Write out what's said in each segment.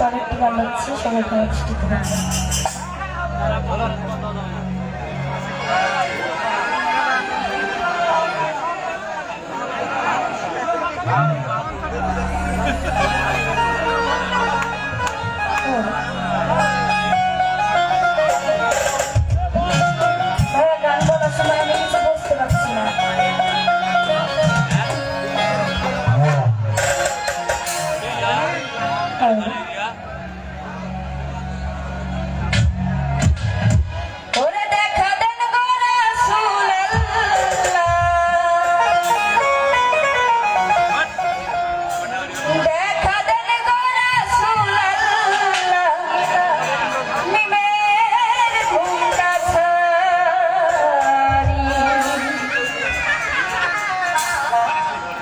তো অনেকটা গান হচ্ছে সবাই ভালো ছুটি দেবেন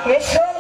Esse